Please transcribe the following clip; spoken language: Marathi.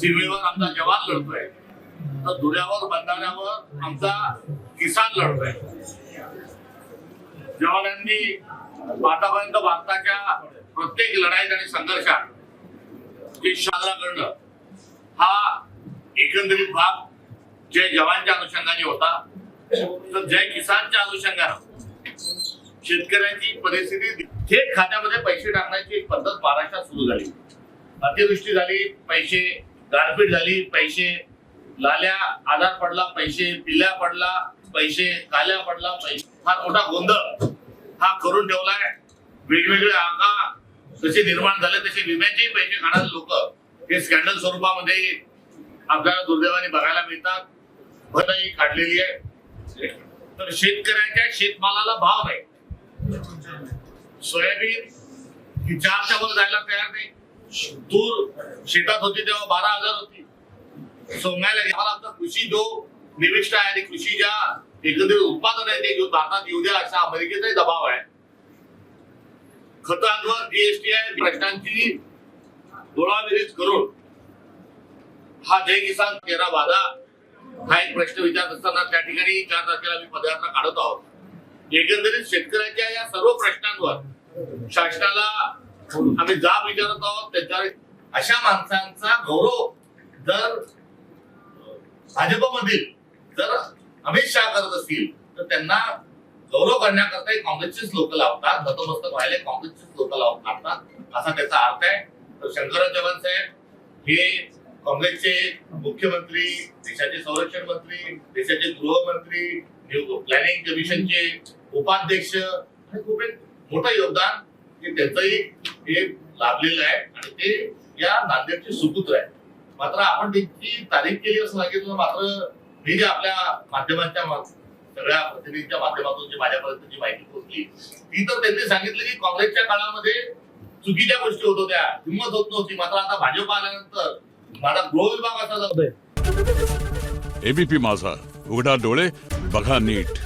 सीमेवर आमचा जवान लढतोय. तर धुळ्यावर बंधाऱ्यावर आमचा किसान लढतोय. जवानांनी आतापर्यंत भारताच्या प्रत्येक लढाईत आणि संघर्षात जे साजरा करणं हा एकंदरीत भाग जय जवानच्या अनुषंगाने होता. तर जय किसानच्या अनुषंगानं शेतकऱ्यांची परिस्थिती थेट खात्यामध्ये पैसे टाकण्याची एक पद्धत महाराष्ट्रात सुरू झाली. अतिवृष्टी झाली पैसे गारपीट झाली पैसे लाल्या आधार पडला पैसे पिल्या पडला पैसे काल्या पडला पैसे फार मोठा गोंधळ. हा करून ठेवलाय. वेगवेगळे आका जसे निर्माण झाले तसे विम्याचेही पैसे खाणारे लोक. हे स्कॅन्डल स्वरूपामध्ये आपल्याला दुर्दैवाने बघायला मिळतात. भरही काढलेली आहे. तर शेतकऱ्याच्या शेतमालाला भाव नाही. सोयाबीन ही चारच्या वर जायला तयार नाही. तूर शेतात होती तेव्हा बारा हजार होती. सोंगायला आम्हाला आमचा कृषी जो निविष्ट आहे आणि कृषी ज्या एकंदरीत उत्पादन आहे ते घेऊन भारतात येऊ द्या. असा अमेरिकेचाही दबाव आहे. खतांवर जीएसटी आहे. प्रश्नांची डोळाविरीच करून हा जय किसान तेरा वादा हा एक प्रश्न विचारत असताना त्या ठिकाणी चार तारखेला मी पदयात्रा काढत आहोत. एकंदरीत शेतकऱ्याच्या या सर्व प्रश्नांवर शासनाला आम्ही जाब विचारत आहोत त्याच्यावर अशा माणसांचा गौरव जर भाजपमधील जर अमित शहा करत असतील तर त्यांना गौरव करण्याकरता काँग्रेसचेच लोक लावतात नतमस्तक व्हायला काँग्रेसचेच लोक लावतात असा त्याचा अर्थ आहे. तर शंकरराव चव्हाण साहेब हे काँग्रेसचे मुख्यमंत्री देशाचे संरक्षण मंत्री देशाचे गृहमंत्री प्लॅनिंग कमिशनचे उपाध्यक्ष हे खूप एक मोठं योगदान की त्याचंही हे लाभलेलं आहे आणि ते या नांदेडचे सुपुत्र आहे. मात्र आपण त्यांची तारीख केली असं सांगितलं मात्र मी जे आपल्या माध्यमांच्या सगळ्या प्रतिनिधींच्या माध्यमातून जी माझ्यापर्यंत जी माहिती पोहोचली ती तर त्यांनी सांगितलं की काँग्रेसच्या काळामध्ये चुकीच्या गोष्टी होत होत्या हिंमत होत नव्हती. मात्र आता भाजप आल्यानंतर माझा गृह विभाग असा जातोय एबीपी माझा उघडा डोळे बघा नीट.